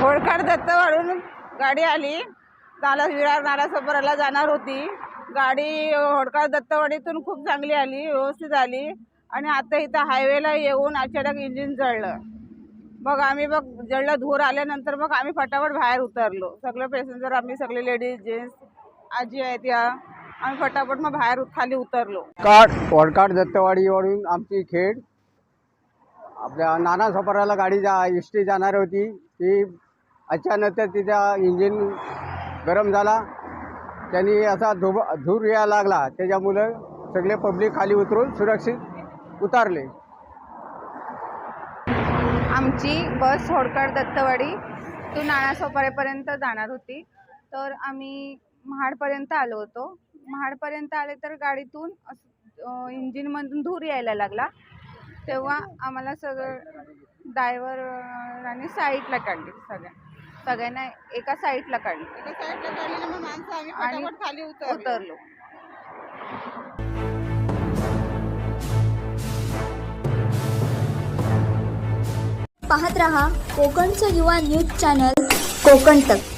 होडखाड दत्तवाडून गाडी आली. नाला विरार नाला सफराला जाणार होती. गाडी होडखाड दत्तवाडीतून खूप चांगली आली व्यवस्थित आली. आणि आता इथं हायवेला येऊन अचानक इंजिन जळलं. मग आम्ही मग जळलं धूर आल्यानंतर मग आम्ही फटाफट बाहेर उतरलो. सगळे पॅसेंजर आम्ही सगळे लेडीज जेंट्स आजी आहेत या. आम्ही फटाफट मग बाहेर खाली उतरलो. काठ वडकाट दत्तवाडीवरून आमची खेड. आपल्या नाना सफराला गाडी जा एस टी जाणार होती. ती अचानक तिचा इंजिन गरम झाला. त्यांनी असा धुब धूर यायला लागला. त्याच्यामुळं सगळे पब्लिक खाली उतरून सुरक्षित उतारले. आमची बस होडकर दत्तवाडी टू नाणा सोपारेपर्यंत जाणार होती. तर आम्ही महाडपर्यंत आलो होतो. महाडपर्यंत आले तर गाडीतून इंजिनमधून धूर यायला लागला. तेव्हा आम्हाला सगळं ड्रायव्हरांनी साईडला काढली. सगळ्या सगळ्यांना एका साईडला काढली. आणि फटाफट खाली उतरलो. उतरलो. पाहत रहा कोकणचं युवा न्यूज चॅनल कोकण तक.